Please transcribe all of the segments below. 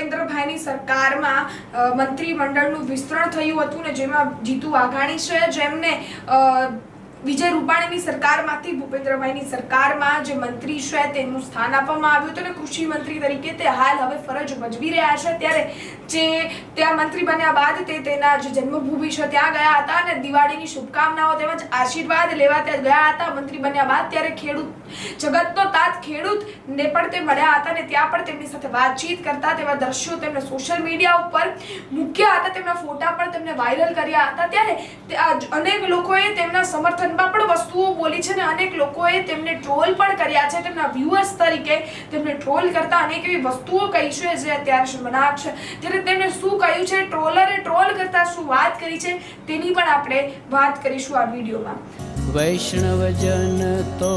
ભૂપેન્દ્રભાઈની સરકારમાં મંત્રીમંડળનું વિસ્તરણ થયું હતું ને જેમાં જીતુ વાઘાણી છે જેમને વિજય રૂપાણીની સરકારમાંથી, ભૂપેન્દ્રભાઈની સરકારમાં જે મંત્રી છે, તેનું સ્થાન આપવામાં આવ્યું હતું અને કૃષિ મંત્રી તરીકે તે હાલ હવે ફરજ ભજવી રહ્યા છે. ત્યારે જે ત્યાં મંત્રી બન્યા બાદ તે તેના જે જન્મભૂમિ છે, ત્યાં ગયા હતા અને દિવાળીની શુભકામનાઓ તેમજ આશીર્વાદ લેવા ત્યાં ગયા હતા. મંત્રી બન્યા બાદ ત્યારે ખેડૂત, જગતનો તાત ખેડૂતને પણ તે મળ્યા હતા અને ત્યાં પણ તેમની સાથે વાતચીત કરતા તેવા દ્રશ્યો તેમણે સોશિયલ મીડિયા ઉપર મૂક્યા હતા. તેમના ફોટા પણ તેમને વાયરલ કર્યા હતા. ત્યારે અનેક લોકોએ તેમના સમર્થનમાં પણ વસ્તુઓ બોલી છે અને અનેક લોકોએ તેમને ટ્રોલ પણ કર્યા છે. તેમના વ્યુઅર્સ તરીકે તેમને ટ્રોલ કરતા અનેક એવી વસ્તુઓ કહી છે જે અત્યારે શર્મનાક છે. ત્યારે તેમણે શું કહ્યું છે? ટ્રોલરે ટ્રોલ કરતા શું વાત કરી છે? તેની પણ આપણે વાત કરીશું આ વિડીયોમાં. વૈષ્ણવજન તો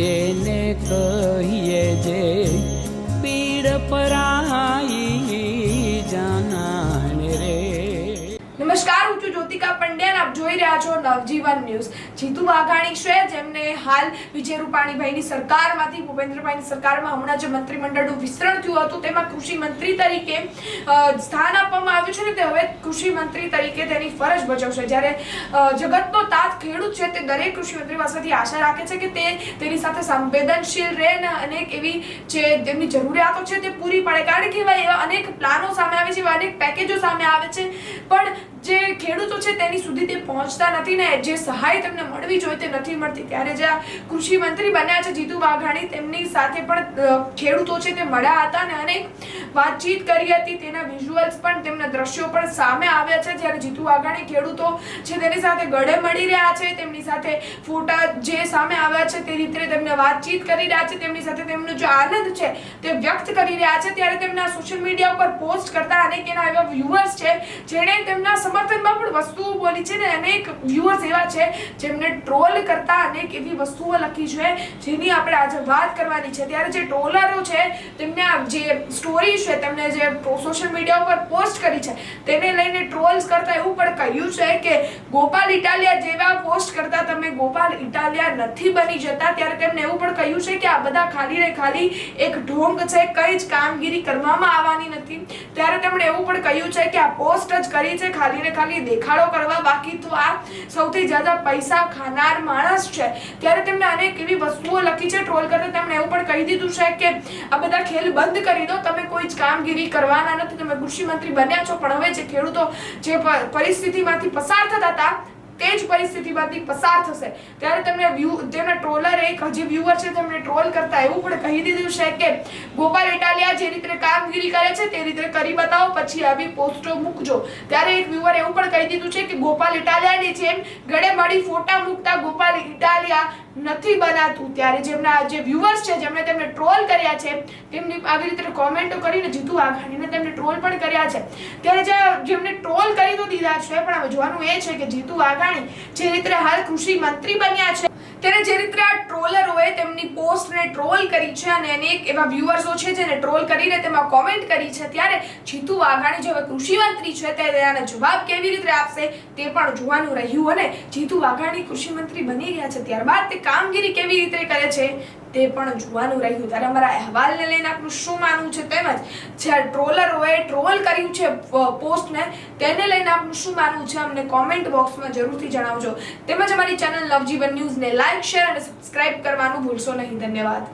તેને કહીએ જે પીડ પરાઈ છો, નવજીવન ન્યૂઝ. જીતુ વાઘાણી છે, જેમને હાલ વિજય રૂપાણીભાઈની સરકારમાંથી, ભૂપેન્દ્રભાઈની સરકારમાં હમણાં જે મંત્રીમંડળનું વિસ્તરણ થયું હતું, તેમાં કૃષિ મંત્રી તરીકે સ્થાન આપવામાં આવ્યું છે ને તે હવે કૃષિ મંત્રી તરીકે તેની ફરજ ભજવશે જ્યારે જગતનો તાત ખેડૂત છે, તે દરેક કૃષિ મંત્રી પાસેથી આશા રાખે છે કે તે તેની સાથે સંવેદનશીલ રહે અને અનેક એવી જે તેમની જરૂરિયાતો છે તે પૂરી પડે. કારણ કે એવા અનેક પ્લાનો સામે આવે છે, એવા અનેક પેકેજો સામે આવે છે. પણ જે ખેડૂતો છે તેની સુધી તે પહોંચતા નથી ને જે સહાય તેમને મળવી જોઈએ તે નથી મળતી. ત્યારે જે કૃષિ મંત્રી બન્યા છે જીતુ વાઘાણી, તેમની સાથે પણ ખેડૂતો છે તે મળ્યા હતા ને અને વાતચીત કરી હતી. તેના વિઝ્યુઅલ્સ પણ, તેમના દ્રશ્યો પણ સામે આવ્યા છે. જ્યારે જીતુ વાઘાણી ખેડૂતો છે તેની સાથે ગળે મળી રહ્યા છે. તેમની સાથે ફોટા જે સામે આવ્યા છે તે રીતે તેમને વાતચીત કરી રહ્યા છે. તેમની સાથે તેમનો જે આનંદ છે તે વ્યક્ત કરી રહ્યા છે. ત્યારે તેમના સોશિયલ મીડિયા ઉપર પોસ્ટ કરતા અનેક એના એવા વ્યુઅર્સ છે જેણે તેમના સમર્થનમાં પણ વસ્તુઓ બોલી છે ને અનેક વ્યુઅર્સ એવા છે જેમને ટ્રોલ કરતા અનેક એવી વસ્તુઓ લખી છે, જેની આપણે આજે વાત કરવાની છે. ત્યારે જે ટ્રોલરો છે, તેમને જે સ્ટોરી છે, તેમને જે સોશિયલ મીડિયા ઉપર પોસ્ટ કરી છે, તેને લઈને ટ્રોલ્સ કરતા એવું પણ કહ્યું છે કે ગોપાલ ઇટાલિયા જેવા પોસ્ટ કરતા તમે ગોપાલ ઇટાલિયા નથી બની જતા. ત્યારે તેમને એવું પણ કહ્યું છે કે આ બધા ખાલી ને ખાલી એક ઢોંગ છે, કઈ જ કામગીરી કરવામાં આવવાની નથી. ત્યારે તેમણે એવું પણ કહ્યું છે કે આ પોસ્ટ જ કરી છે, ખાલી ને ખાલી દેખાડો કરવા બાકી તો આ સૌથી જ્યાદા પૈસા ખાનાર માણસ છે. ત્યારે તેમણે અનેક એવી વસ્તુઓ લખી છે ટ્રોલ કરતા તેમણે એવું પણ કહી દીધું છે કે આ બધા ખેલ બંધ કરી દો, તમે કોઈ જ કામગીરી કરવાના નથી, તમે કૃષિ મંત્રી બન્યા છો, પણ હવે જે ખેડૂતો જે પરિસ્થિતિમાંથી પસાર થતા હતા તે જ પરિસ્થિતિમાંથી પસાર થશે. ત્યારે તેમને વ્યૂ તેમના ટ્રોલર એક, હજી વ્યુઅર છે, તેમને ટ્રોલ કરતા એવું પણ કહી દીધું છે કે ગોપાલ ઇટાલિયા જે રીતે કામગીરી કરે છે, તે રીતે કરી બતાવો, પછી આવી પોસ્ટો મૂકજો. ત્યારે એક વ્યુઅર એવું પણ કહી દીધું છે કે ગોપાલ ઇટાલિયાની જેમ ગળે મળી ફોટા મૂકતા ગોપાલ ઇટાલિયા નથી બનાતું. ત્યારે જેમના જે વ્યુઅર્સ છે, જેમણે તેમને ટ્રોલ કર્યા છે, તેમની આવી રીતે કોમેન્ટો કરીને જીતુ વાઘાણીને તેમને ટ્રોલ પણ કર્યા છે. ત્યારે જે જેમને ટ્રોલ કરી તો દીધા છે, પણ હવે જોવાનું એ છે કે જીતુ વાઘાણી જે રીતે હાલ કૃષિ મંત્રી બન્યા છે ત્યારે જે રીતે આ ટ્રોલરોએ તેમની પોસ્ટને ટ્રોલ કરી છે અને અનેક એવા વ્યુઅર્સો છે જેને ટ્રોલ કરીને તેમાં કોમેન્ટ કરી છે. ત્યારે જીતુ વાઘાણી જે હવે કૃષિ મંત્રી છે તે તેના જવાબ કેવી રીતે આપશે તે પણ જોવાનું રહ્યું અને જીતુ વાઘાણી કૃષિ મંત્રી બની ગયા છે. ત્યારબાદ તે કામગીરી કેવી રીતે કરે છે? તે પણ જોવાનું રહ્યું ત્યારે અમારા અહેવાલને લઈને આપણું શું માનવું છે તેમજ જે ટ્રોલરોએ ટ્રોલ કર્યું છે પોસ્ટને, તેને લઈને આપણું શું માનવું છે. અમને કોમેન્ટ બોક્સમાં જરૂરથી જણાવજો. તેમજ અમારી ચેનલ નવજીવન ન્યૂઝને લાઇક શેર અને સબસ્ક્રાઇબ કરવાનું ભૂલશો નહીં. ધન્યવાદ.